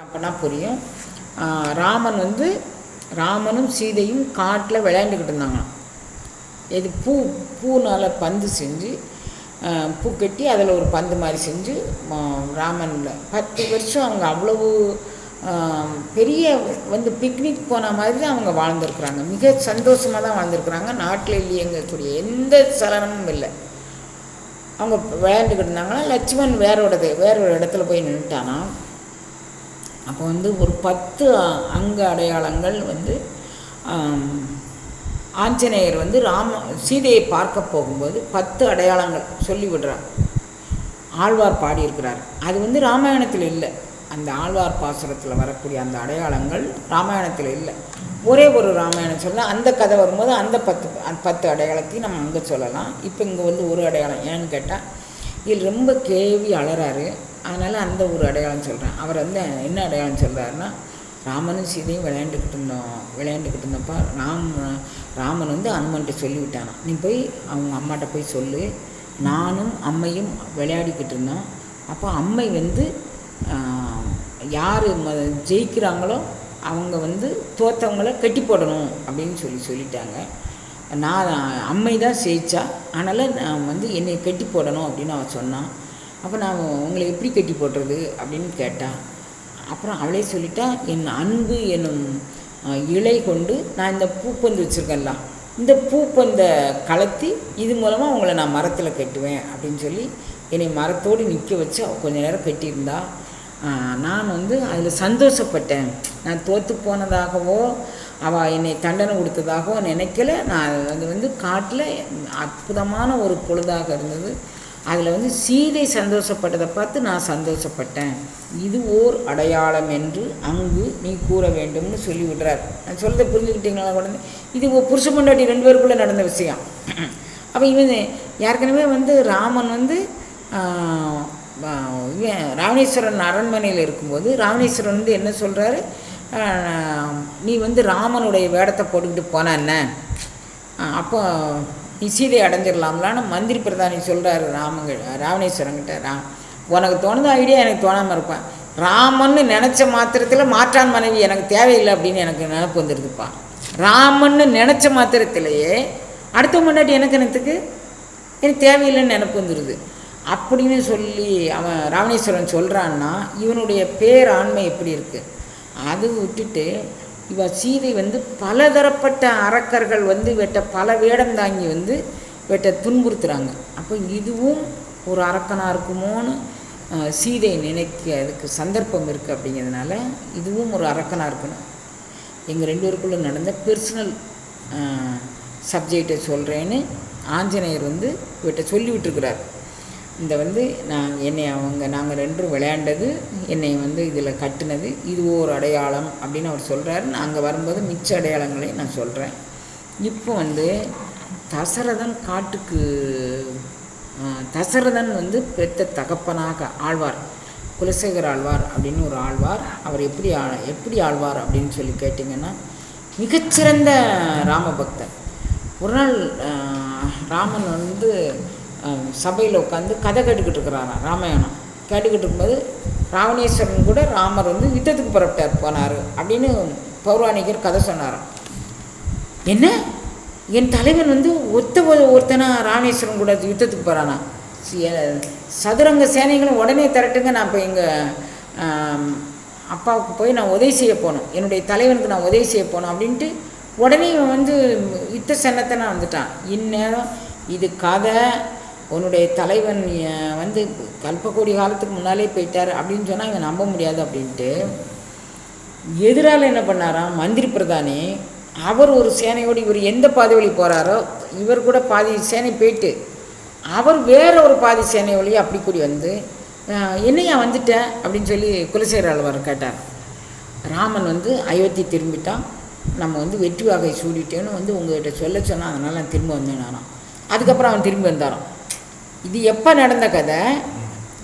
அப்போனா புரியும். ராமன் வந்து ராமனும் சீதையும் காட்டில் விளையாண்டுக்கிட்டு இருந்தாங்களாம். இது பூ பூனால் பந்து செஞ்சு பூ கட்டி அதில் ஒரு பந்து மாதிரி செஞ்சு ராமனில் பத்து வருஷம் அவங்க அவ்வளவு பெரிய வந்து பிக்னிக் போன மாதிரி தான் அவங்க வாழ்ந்துருக்குறாங்க. மிக சந்தோஷமாக தான் வாழ்ந்துருக்குறாங்க. நாட்டில் இல்லையங்கக்கூடிய எந்த சலனமும் இல்லை. அவங்க விளையாண்டுக்கிட்டு இருந்தாங்கன்னா லட்சுமண் வேறோடது வேறொரு இடத்துல போய் நின்றுட்டானா அப்போ வந்து ஒரு பத்து அங்க அடையாளங்கள் வந்து ஆஞ்சநேயர் வந்து ராம சீதையை பார்க்க போகும்போது பத்து அடையாளங்கள் சொல்லி விடுறார். ஆழ்வார் பாடியிருக்கிறார். அது வந்து ராமாயணத்தில் இல்லை. அந்த ஆழ்வார் பாசுரத்தில் வரக்கூடிய அந்த அடையாளங்கள் ராமாயணத்தில் இல்லை. ஒரே ஒரு ராமாயணம் சொன்னால் அந்த கதை வரும்போது அந்த பத்து பத்து அடையாளத்தையும் நம்ம அங்கே சொல்லலாம். இப்போ இங்கே வந்து ஒரு அடையாளம். ஏன்னு கேட்டால் இதில் ரொம்ப கேவி அலறாரு அதனால் அந்த ஒரு அடையாளம் சொல்கிறேன் அவர் வந்து என்ன அடையாளம் சொல்கிறாருன்னா ராமனும் சீதையும் விளையாண்டுக்கிட்டு இருந்தோம். விளையாண்டுக்கிட்டு இருந்தப்போ ராம் ராமன் வந்து அனுமன்ட்ட சொல்லிவிட்டானான் நீ போய் அவங்க அம்மாட்ட போய் சொல்லு. நானும் அம்மையும் விளையாடிக்கிட்டு இருந்தோம். அப்போ அம்மை வந்து யார் ஜெயிக்கிறாங்களோ அவங்க வந்து தோற்றவங்கள கட்டி போடணும் அப்படின்னு சொல்லி சொல்லிட்டாங்க. நான் அம்மை தான் ஜெயித்தா அதனால் நான் வந்து என்னை கட்டி போடணும் அப்படின்னு அவன் சொன்னான். அப்போ நான் உங்களை எப்படி கட்டி போடுறது அப்படின்னு கேட்டான் அப்புறம் அவளே சொல்லிட்டா என் அன்பு என்னும் இலை கொண்டு நான் இந்த பூப்பந்து வச்சுருக்கேன்ல இந்த பூப்பந்தை கலத்தி இது மூலமாக உங்களை நான் மரத்தில் கட்டுவேன் அப்படின்னு சொல்லி என்னை மரத்தோடு நிற்க வச்சு கொஞ்ச நேரம் கட்டியிருந்தா. நான் வந்து அதில் சந்தோஷப்பட்டேன். நான் தோற்று போனதாகவோ அவள் என்னை தண்டனை கொடுத்ததாகவோ நினைக்கல. நான் அது வந்து காட்டில் அற்புதமான ஒரு பொழுதாக இருந்தது. அதில் வந்து சீதை சந்தோஷப்பட்டதை பார்த்து நான் சந்தோஷப்பட்டேன். இது ஓர் அடையாளம் என்று அங்கு நீ கூற வேண்டும்னு சொல்லி விடுறார் நான் சொல்கிறத புரிஞ்சுக்கிட்டீங்களா உடனே? இது புருஷ பொண்டாட்டி ரெண்டு பேருக்குள்ளே நடந்த விஷயம். அப்போ இவன் ஏற்கனவே வந்து ராமன் வந்து இவன் ராவணேஸ்வரன் அரண்மனையில் இருக்கும்போது ராவணேஸ்வரன் வந்து என்ன சொல்கிறாரு நீ வந்து ராமனுடைய வேடத்தை போட்டுக்கிட்டு போன என்ன? அப்போ சீதை அடைஞ்சிடலாம்லான்னு மந்திரி பிரதானி சொல்கிறாரு ராமங்க ராவணேஸ்வரங்கிட்ட ரா உனக்கு தோணுது ஐடியா எனக்கு தோணாமல் இருப்பேன் ராமன்னு நினச்ச மாத்திரத்தில் மாற்றான் மனைவி எனக்கு தேவையில்லை அப்படின்னு எனக்கு நினப்பு வந்துடுதுப்பா ராமன்னு நினச்ச மாத்திரத்திலேயே அடுத்த முன்னாடி எனக்கு எனத்துக்கு எனக்கு தேவையில்லைன்னு நினப்பு வந்துடுது அப்படின்னு சொல்லி அவன் ராவணேஸ்வரன் சொல்கிறான்னா இவனுடைய பேராண்மை எப்படி இருக்குது அது விட்டுட்டு இவ சீதை வந்து பலதரப்பட்ட அரக்கர்கள் வந்து இவட்ட பல வேடம் தாங்கி வந்து இவட்ட துன்புறுத்துகிறாங்க அப்போ இதுவும் ஒரு அரக்கனாக இருக்குமோன்னு சீதை நினைக்க அதுக்கு சந்தர்ப்பம் இருக்குது அப்படிங்கிறதுனால இதுவும் ஒரு அரக்கனாக இருக்கணும். எங்கள் ரெண்டு பேருக்குள்ளே நடந்த பெர்சனல் சப்ஜெக்டை சொல்கிறேன்னு ஆஞ்சநேயர் வந்து இவட்ட சொல்லி விட்டுருக்கிறார் இந்த வந்து நான் என்னை அவங்க நாங்கள் ரெண்டும் விளையாண்டது என்னை வந்து இதில் கட்டுனது இது ஒரு அடையாளம் அப்படின்னு அவர் சொல்கிறாரு நான் அங்கே வரும்போது மிச்ச அடையாளங்களையும் நான் சொல்கிறேன் இப்போ வந்து தசரதன் காட்டுக்கு தசரதன் வந்து பெத்த தகப்பனாக ஆழ்வார் குலசேகர் ஆழ்வார் அப்படின்னு ஒரு ஆழ்வார். அவர் எப்படி ஆ- எப்படி ஆழ்வார் அப்படின்னு சொல்லி கேட்டிங்கன்னா மிகச்சிறந்த ராமபக்தர் ஒரு நாள் ராமன் வந்து சபையில் உட்காந்து கதை கேட்டுக்கிட்டு இருக்கிறாராம் ராமாயணம். கேட்டுக்கிட்டு இருக்கும்போது ராவணேஸ்வரன் கூட ராமர் வந்து யுத்தத்துக்கு புறப்பட்டார் போனார் அப்படின்னு பௌராணிகர் கதை சொன்னாராம். என்ன? என் தலைவன் வந்து ஒத்த ஒருத்தனா ராமேஸ்வரன் கூட யுத்தத்துக்கு போகிறானா சதுரங்க சேனைகளும் உடனே திரட்டுங்க நான் இப்போ எங்கள் அப்பாவுக்கு போய் நான் உதவி செய்ய போகணும். என்னுடைய தலைவனுக்கு நான் உதவி செய்ய போகணும் அப்படின்ட்டு உடனே இவன் வந்து யுத்த சன்னத்தை நான் வந்துட்டான். இந்நேரம் இது கதை உன்னுடைய தலைவன் வந்து கல்பக்கோடி காலத்துக்கு முன்னாலே போயிட்டார் அப்படின்னு சொன்னால் இவன் நம்ப முடியாது அப்படின்ட்டு. எதிரால் என்ன பண்ணாராம்? மந்திரி பிரதானி அவர் ஒரு சேனையோடு இவர் எந்த பாதை வழி போகிறாரோ இவர் கூட பாதி சேனை போயிட்டு அவர் வேற ஒரு பாதி சேனை வழி அப்படி கூடி வந்து என்னையா வந்துட்டேன் அப்படின்னு சொல்லி குலசேகர ஆழ்வார் கேட்டார். ராமன் வந்து அயோத்தி திரும்பிட்டான். நம்ம வந்து வெற்றி வாகை சூடிட்டேன்னு வந்து உங்கள்கிட்ட சொல்ல சொன்னால் அதனால் நான் திரும்ப வந்தேன் நானாம் அதுக்கப்புறம் அவன் திரும்பி வந்தாரான் இது எப்போ நடந்த கதை?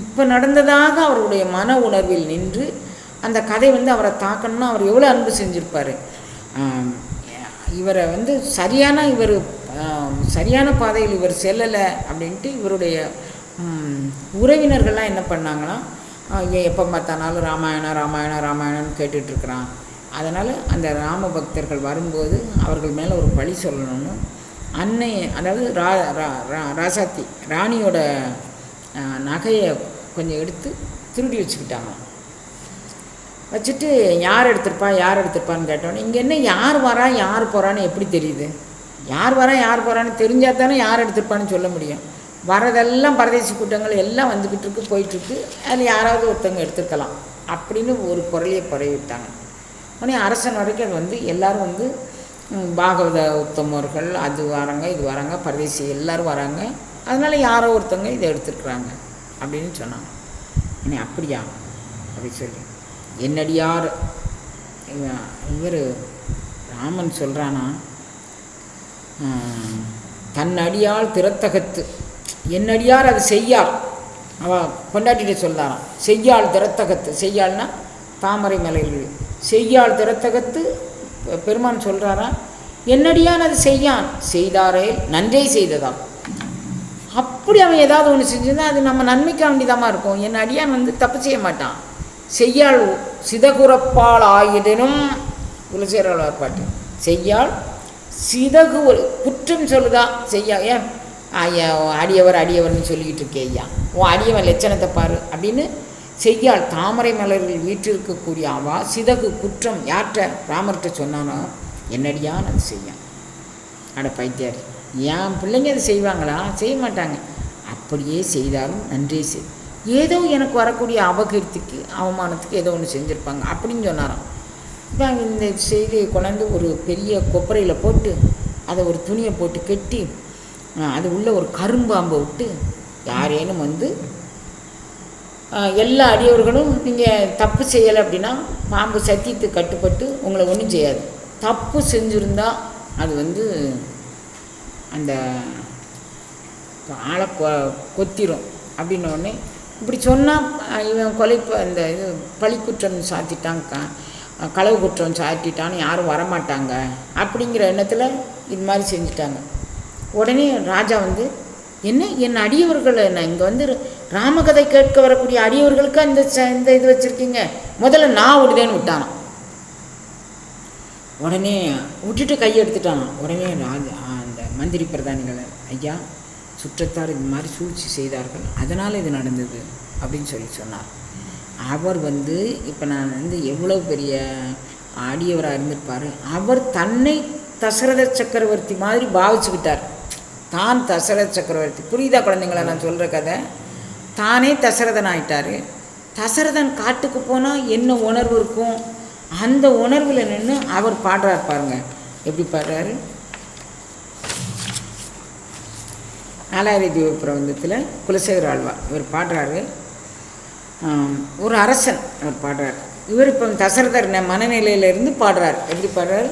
இப்போ நடந்ததாக அவருடைய மன உணர்வில் நின்று அந்த கதை வந்து அவரை தாக்கணும்னா அவர் எவ்வளோ அன்பு செஞ்சுருப்பார். இவரை வந்து சரியான இவர் சரியான பாதையில் இவர் செல்லலை அப்படின்ட்டு இவருடைய உறவினர்கள்லாம் என்ன பண்ணாங்கன்னா எப்போ பார்த்தானாலும் ராமாயணம் ராமாயணம் ராமாயணம்னு கேட்டுட்ருக்குறான் அதனால் அந்த ராம பக்தர்கள் வரும்போது அவர்கள் மேலே ஒரு பழி சொல்லணும்னு அன்னை அதாவது ரா ரா ரா- ராசாத்தி ராணியோட நகையை கொஞ்சம் எடுத்து திருடி வச்சுக்கிட்டாங்க. வச்சுட்டு யார் எடுத்திருப்பா யார் எடுத்திருப்பான்னு கேட்டோன்னே இங்கே என்ன யார் வரா யார் போகிறான்னு எப்படி தெரியுது? யார் வரா யார் போகிறான்னு தெரிஞ்சால் தானே யார் எடுத்திருப்பான்னு சொல்ல முடியும். வரதெல்லாம் பரதேசி கூட்டங்கள் எல்லாம் வந்துக்கிட்டு இருக்கு போயிட்டுருக்கு. அதில் யாராவது ஒருத்தவங்க எடுத்துருக்கலாம். அப்படின்னு ஒரு குரலையை பரவி விட்டாங்க. உடனே அரசன் வரைக்கும் அது வந்து எல்லாரும் வந்து பாகவத உத்தமர்கள் அது வராங்க இது வராங்க பரதேசி எல்லோரும் வராங்க. அதனால் யாரோ ஒருத்தவங்க இதை எடுத்துருக்குறாங்க அப்படின்னு சொன்னாங்க. உடனே அப்படியா? அப்படி சொல்லி. என்னடியார் இவர் ராமன் சொல்கிறானா தன் அடியால் திறத்தகத்து. என்னடியார் அது செய்யாள் அவள் பொண்டாட்டிகிட்ட சொல்லாராம் செய்யாள் திறத்தகத்து. செய்யாள்னா தாமரை மலையில். செய்யாள் திறத்தகத்து பெருமான் சொல்கிறாரா என்னடியான் அது செய்யான்? செய்தாரே. நன்றே செய்ததாம். அப்படி அவன் ஏதாவது ஒன்று செஞ்சிருந்தா அது நம்ம நன்மைக்கு வேண்டியதாமா இருக்கும். என் அடியான் வந்து தப்பு செய்ய மாட்டான். செய்யாள் சிதகுரப்பால் ஆயுதனும் குலசேரவார் பாட்டு. செய்யாள் சிதகு குற்றம் சொல்லுதா? செய்யா ஏன் ஐயா அடியவர் அடியவர்னு சொல்லிக்கிட்டு இருக்கே ஐயா உன் அடியவன் லட்சணத்தை பாரு அப்படின்னு செய்யாள் தாமரை மலர்கள் வீற்றிருக்கக்கூடிய அவா சிதகு குற்றம் யார்கிட்ட ராமர்கிட்ட சொன்னானோ என்னடியா நான் செய்யான். அட பைத்தியார் என் பிள்ளைங்க அதை செய்வாங்களா? செய்ய மாட்டாங்க. அப்படியே செய்தாலும் நன்றே செய். ஏதோ எனக்கு வரக்கூடிய அபகீர்த்திக்கு அவமானத்துக்கு ஏதோ ஒன்று செஞ்சுருப்பாங்க. அப்படின்னு சொன்னாராம். இப்போ இந்த செய்தியை கொண்டாந்து ஒரு பெரிய கொப்பரையில் போட்டு அதை ஒரு துணியை போட்டு கட்டி அது உள்ள ஒரு கரும்பாம்பை விட்டு யாரேனும் வந்து எல்லா அடியவர்களும் நீங்கள் தப்பு செய்யலை அப்படின்னா பாம்பு சத்தியத்துக்கு கட்டுப்பட்டு உங்களை ஒன்றும் செய்யாது. தப்பு செஞ்சுருந்தா அது வந்து அந்த ஆளை கொ கொத்திரும். அப்படின்னோடனே இப்படி சொன்னால் இவன் கொலை அந்த இது பழிக்குற்றம் சாத்திட்டான் க களவு குற்றம் சாத்திட்டான்னு யாரும் வரமாட்டாங்க. அப்படிங்கிற எண்ணத்தில் இது மாதிரி செஞ்சுட்டாங்க. உடனே ராஜா வந்து என்ன? என் அடியவர்களை நான் இங்கே வந்து ராமகதை கேட்க வரக்கூடிய அடியவர்களுக்கு அந்த ச- இந்த இது வச்சுருக்கீங்க? முதல்ல நான் விடுதேன்னு விட்டானான் உடனே விட்டுட்டு கையெடுத்துட்டான் உடனே ராஜா அந்த மந்திரி பிரதானிகளை ஐயா சுற்றத்தார் இந்த மாதிரி சூழ்ச்சி செய்தார்கள். அதனால் இது நடந்தது. அப்படின்னு சொல்லி சொன்னார். அவர் வந்து இப்போ நான் வந்து எவ்வளோ பெரிய ஆடியவராக இருந்திருப்பார். அவர் தன்னை தசரத சக்கரவர்த்தி மாதிரி பாவிச்சுக்கிட்டார். தான் தசரத சக்கரவர்த்தி. புரியுதா குழந்தைங்களா நான் சொல்கிற கதை? தானே தசரதன் ஆயிட்டார் தசரதன் காட்டுக்கு போனால் என்ன உணர்வு இருக்கும்? அந்த உணர்வில் நின்று அவர் பாடுறார் பாருங்க. எப்படி பாடுறாரு? நாலாயிரத்தி பிரபந்தத்தில் குலசேகர் ஆழ்வார் இவர் பாடுறாரு. ஒரு அரசன் அவர் பாடுறார். இவர் இப்போ தசரதர் மனநிலையிலேருந்து மனநிலையிலிருந்து பாடுறார். எப்படி பாடுறார்?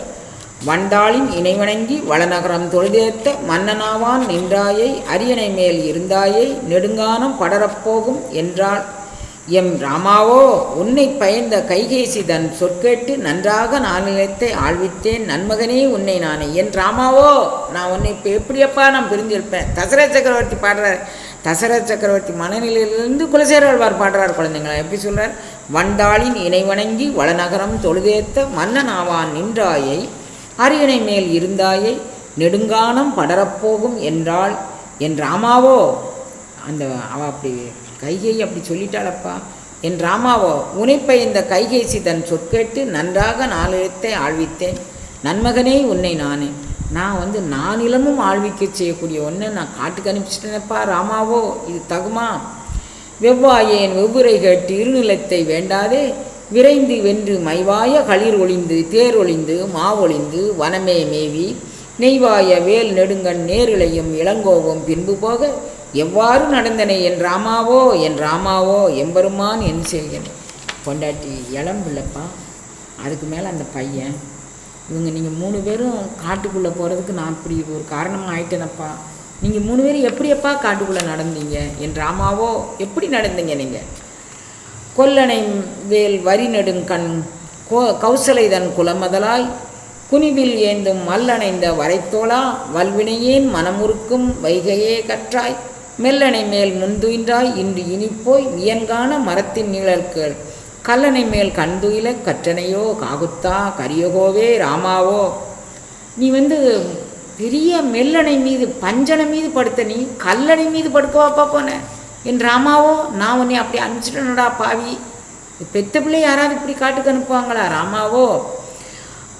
வண்டாளின் இணைவணங்கி வளநகரம் தொழுதேத்த மன்னனாவான் நின்றாயை அரியணை மேல் இருந்தாயை நெடுங்கானம் படரப்போகும் என்றாள். எம் ராமாவோ உன்னை பயந்த கைகேசி தன் சொற்கேட்டு நன்றாக நான் நிலைத்தை ஆழ்வித்தேன் நன்மகனே உன்னை நானே. என் ராமாவோ நான் உன்னை இப்போ எப்படியப்பா நான் பிரிஞ்சிருப்பேன் தசர சக்கரவர்த்தி பாடுறார். தசர சக்கரவர்த்தி மனநிலையிலிருந்து குலசேரவார் பாடுறார் குழந்தைங்களா எப்படி சொல்கிறார் வண்டாளின் இணை வணங்கி வளநகரம் தொழுதேத்த மன்னன் ஆவான் நின்றாயை அரியணை மேல் இருந்தாயை நெடுங்கானம் படரப்போகும் என்றாள். என் ராமாவோ? அந்த அவ அப்படி கைகை அப்படி சொல்லிட்டாளப்பா. என் ராமாவோ உனைப்பை இந்த கைகேசி தன் சொற்கேட்டு நன்றாக நாலெழுத்தை ஆழ்வித்தேன் நன்மகனே உன்னை நானே. நான் வந்து நானிலமும் ஆழ்விக்க செய்யக்கூடிய ஒன்று நான் காட்டுக்கு அனுப்பிச்சிட்டேனப்பா ராமாவோ. இது தகுமா? வெவ்வாயேன் வெவ்வுரை கேட்டு இருநிலத்தை வேண்டாதே. விரைந்து வென்று மைவாய களிர் ஒளிந்து தேர் ஒளிந்து மாவொளிந்து வனமே மேவி நெய்வாய வேல் நெடுங்கண் நேரிழையும் இளங்கோவும் பின்பு போக எவ்வாறு நடந்தனை என் ராமாவோ என் ராமாவோ எம்பெருமான் என் செய்கிறேன் பொண்டாட்டி இளம்பிள்ளப்பா அதுக்கு மேலே அந்த பையன் இவங்க நீங்கள் மூணு பேரும் காட்டுக்குள்ளே போகிறதுக்கு நான் இப்படி ஒரு காரணமாக ஆயிட்டேனப்பா. நீங்கள் மூணு பேரும் எப்படியப்பா காட்டுக்குள்ளே நடந்தீங்க? என் ராமாவோ எப்படி நடந்தீங்க நீங்கள் கொல்லனை வேல் வரி நெடுங்கண் கோ கௌசலைதன் குலமதலாய் குனிவில் ஏந்தும் மல்லணைந்த வரைத்தோளா வல்வினையேன் மனமுறுக்கும் வைகையே கற்றாய். மெல்லனை மேல் முன்துயின்றாய் இன்று இனிப்போய் வியன்கான மரத்தின் நிழல்கள் கல்லணை மேல் கண்துயில கற்றனையோ காகுத்தா கரியகோவே ராமாவோ. நீ வந்து பெரிய மெல்லணை மீது பஞ்சனை மீது படுத்த நீ கல்லணை மீது படுக்கவாப்பா போன என் ராமாவோ நான் உன்னை அப்படி அனுப்பிச்சிட்டேனடா பாவி. பெத்த பிள்ளை யாராவது இப்படி காட்டுக்கு அனுப்புவாங்களா? ராமாவோ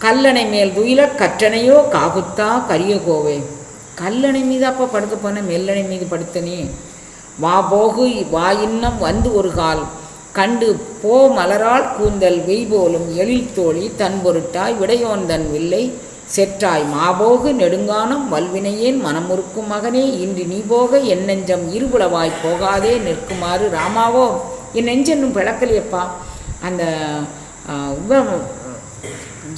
கல்லணை மேல் துயில கற்றனையோ காகுத்தா கரிய கோவை. கல்லணை மீது அப்போ படுத்து போன மெல்லணை மீது படுத்த நீ. வா போகு வா இன்னம் வந்து ஒரு கால். கண்டு போ மலரால் கூந்தல் வெய் போலும் எழில் தோழி தன் பொருட்டாய் விடையோன் வில்லை. செற்றாய் மாபோகு நெடுங்கானம் வல்வினையேன் மனமுறுக்கும் மகனே இன்று நீ போக என் நெஞ்சம் இருபுலவாய் போகாதே நிற்குமாறு ராமாவோ? என் நெஞ்சென்னும் பிளக்கலையப்பா. அந்த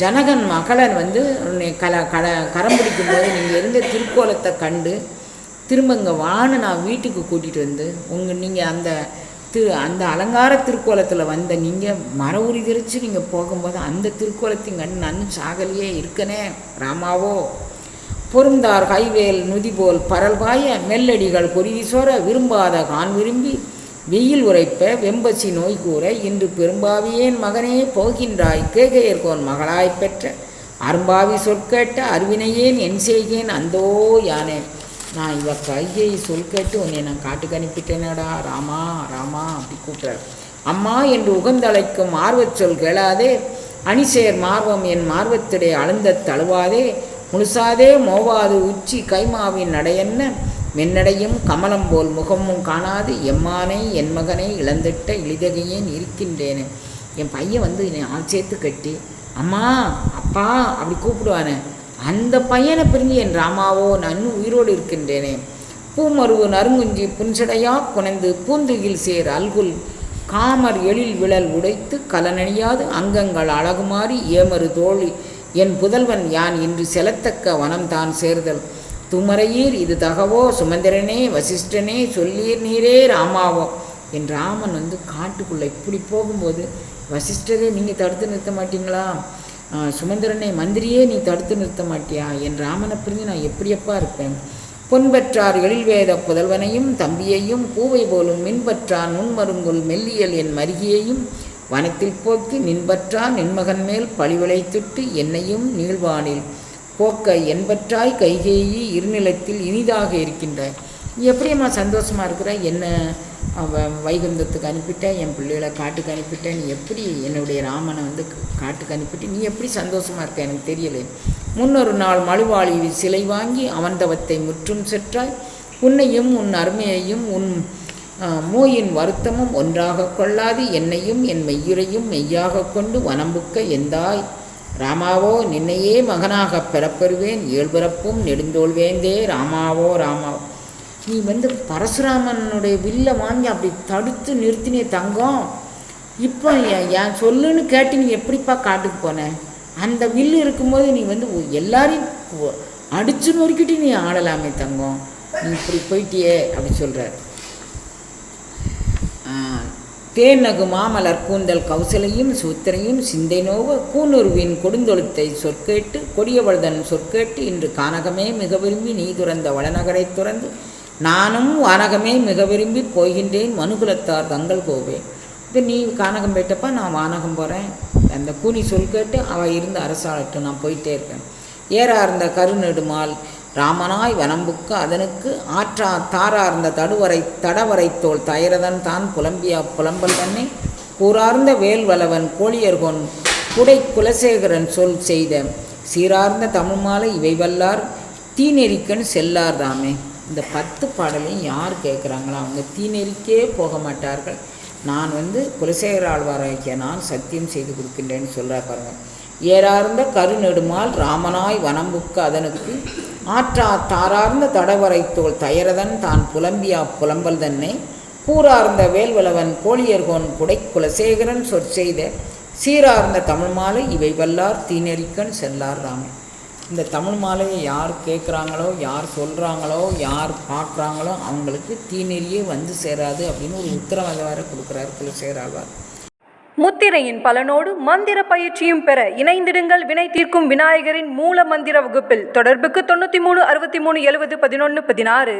ஜனகன் மகளன் வந்து உன்னை கல கல கரம் பிடிக்கும்போது நீங்கள் இருந்த திருக்கோலத்தை கண்டு திரும்ப இங்கே வான்னு நான் வீட்டுக்கு கூட்டிகிட்டு வந்து உங்கள் நீங்கள் அந்த திரு அந்த அலங்கார திருக்கோலத்தில் வந்த நீங்கள் மர உரி தெரிச்சு நீங்கள் போகும்போது அந்த திருக்கோலத்தின் கண் நான் சாகலையே இருக்கனே ராமாவோ. பொருந்தார் கைவேல் நுதிபோல் பரல்பாய மெல்லடிகள் பொரிசோர விரும்பாத கான் விரும்பி வெயில் உரைப்ப வெம்பசி நோய் கூற இன்று பெரும்பாவியேன் மகனே போகின்றாய் கேகையர்கோன் மகளாய் பெற்ற அரும்பாவி சொற்கேட்ட அருவினையேன் என் செய்கேன் அந்தோ யானே. நான் இவ கையை சொல் கேட்டு உன்னை நான் காட்டுக்கு அனுப்பிட்டேனடா. ராமா ராமா அப்படி கூப்பிட்றார் அம்மா என்று உகந்தழைக்கும் ஆர்வச் சொல் கேளாதே. அணிசேர் மார்வம் என் மார்வத்திடே அழுந்த தழுவாதே. முழுசாதே மோவாது உச்சி கைமாவின் நடையென்ன? மென்னடையும் கமலம் போல் முகமும் காணாது. எம்மானை என் மகனை இழந்திட்ட இளிதகையேன் இருக்கின்றேனே என் பையன் வந்து என்னை ஆள் சேர்த்து கட்டி அம்மா அப்பா அப்படி கூப்பிடுவானே. அந்த பையனை பிரிஞ்சு என் ராமாவோ நான் உயிரோடு இருக்கின்றேனே. பூமருவு நறுங்குஞ்சி புன்சடையா புனைந்து பூந்துகில் சேர் அல்குல். காமர் எழில் விழல் உடைத்து கலனணியாது அங்கங்கள் அழகுமாறி ஏமரு தோழி. என் புதல்வன் யான் இன்று செலத்தக்க வனம் தான் சேர்தல். துமரையீர் இது தகவோ சுமந்திரனே வசிஷ்டனே சொல்லீர் நீரே ராமாவோ. என் ராமன் வந்து காட்டுக்குள்ளே இப்படி போகும்போது வசிஷ்டரே நீங்கள் தடுத்து நிறுத்த மாட்டீங்களா? சுமந்திரனை மந்திரியே நீ தடுத்து நிறுத்த மாட்டியா? என் ராமனை பிரிஞ்சு நான் எப்படியப்பா இருப்பேன்? பொன்பற்றார் எழில்வேத புதல்வனையும் தம்பியையும் பூவை போலும் மின்பற்றான் உன்மருங்குள் மெல்லியல் என் மருகியையும் வனத்தில் போக்கி நின்பற்றான் நின்மகன் மேல் பழிவிளைத்திட்டு என்னையும் நீள்வானில் போக்க என்பற்றாய் கைகேயி இருநிலத்தில் இனிதாக இருக்கின்றாய் எப்படியம்மா சந்தோஷமாக இருக்கிற? என்ன அவ- வைகுந்தத்துக்கு அனுப்பிட்டேன் என் பிள்ளைகளை காட்டுக்கு அனுப்பிட்டேன். நீ எப்படி என்னுடைய ராமனை வந்து காட்டுக்கு அனுப்பிட்டு நீ எப்படி சந்தோஷமாக இருக்க? எனக்கு தெரியலை. முன்னொரு நாள் மழுவாளி சிலை வாங்கி அவந்தவத்தை முற்றும் செற்றாய் உன்னையும் உன் அருமையையும் உன் மூயின் வருத்தமும் ஒன்றாக கொள்ளாது. என்னையும் என் மெய்யுரையும் மெய்யாக கொண்டு வனம்புக்க எந்தாய்? ராமாவோ நின்னையே மகனாகப் பெறப்பெறுவேன். ஏழ்பிறப்பும் நெடுந்தோல்வேந்தே ராமாவோ ராமாவோ நீ வந்து பரசுராமனுடைய வில்லை வாங்கி அப்படி தடுத்து நிறுத்தினே தங்கம். இப்போ என் சொல்லுன்னு கேட்டு நீ எப்படிப்பா காட்டுக்கு போன? அந்த வில்லு இருக்கும்போது நீ வந்து எல்லாரையும் அடிச்சு நொறுக்கிட்டு நீ ஆடலாமே தங்கம். நீ இப்படி போயிட்டியே அப்படி சொல்கிறார் தேனகு மாமலர் கூந்தல் கௌசலையும் சூத்திரையும் சிந்தை நோவ கூனுருவின் கொடுந்தொழுத்தை சொற்கேட்டு கொடியவழுதன் சொற்கேட்டு இன்று கானகமே மிக விரும்பி நீ துறந்த வளநகரை துறந்து நானும் வானகமே மிக விரும்பி போகின்றேன் மனுகுலத்தார் தங்கள் கோவே. இது நீ கானகம் போயிட்டப்பா நான் வானகம் போகிறேன் அந்த கூனி சொல் கேட்டு அவள் இருந்து அரசாளட்டும் நான் போயிட்டே இருக்கேன். ஏறார்ந்த கருநெடுமால் ராமனாய் வனம்புக்கு அதனுக்கு ஆற்றா தாரார்ந்த தடுவரை தடவரை தோல் தயரதன் தான் புலம்பிய புலம்பல் தன்னை கூறார்ந்த வேல்வலவன் கோழியர்கொன் குடை குலசேகரன் சொல் செய்த சீரார்ந்த தமிழ் மாலை இவை வல்லார் தீநெறிக்கன் செல்லார் தாமே. இந்த பத்து பாடலையும் யார் கேட்குறாங்களோ அவங்க தீநெறிக்கே போக மாட்டார்கள். நான் வந்து குலசேகர ஆழ்வாராய்க்கிய நான் சத்தியம் செய்து கொடுக்கின்றேன்னு சொல்கிறா பாருங்க. ஏறார்ந்த கருநெடுமால் ராமனாய் வனம்புக்கு அதனுக்கு ஆற்றா தாரார்ந்த தடவரை தோல் தயரதன் தான் புலம்பியா புலம்பல் தன்னை. கூறார்ந்த வேல்வளவன் கோழியர்கோன் குடை குலசேகரன் சொற்செய்த சீரார்ந்த தமிழ் மாலை இவை வல்லார் தீநெறிக்கன் செல்லார் ராமன் இந்த தமிழ் மாலையை யார் கேட்குறாங்களோ யார் சொல்கிறாங்களோ யார் பார்க்குறாங்களோ அவங்களுக்கு தீநெறியே வந்து சேராது அப்படின்னு ஒரு உத்தரவாதம் வேறு கொடுக்குறாரு குலசேகராழ்வார் முத்திரையின் பலனோடு மந்திர பயிற்சியும் பெற இணைந்திடுங்கள் வினை தீர்க்கும் விநாயகரின் மூல மந்திர வகுப்பில். தொடர்புக்கு தொண்ணூற்றி மூணு அறுபத்தி மூணு எழுபது பதினொன்று பதினாறு.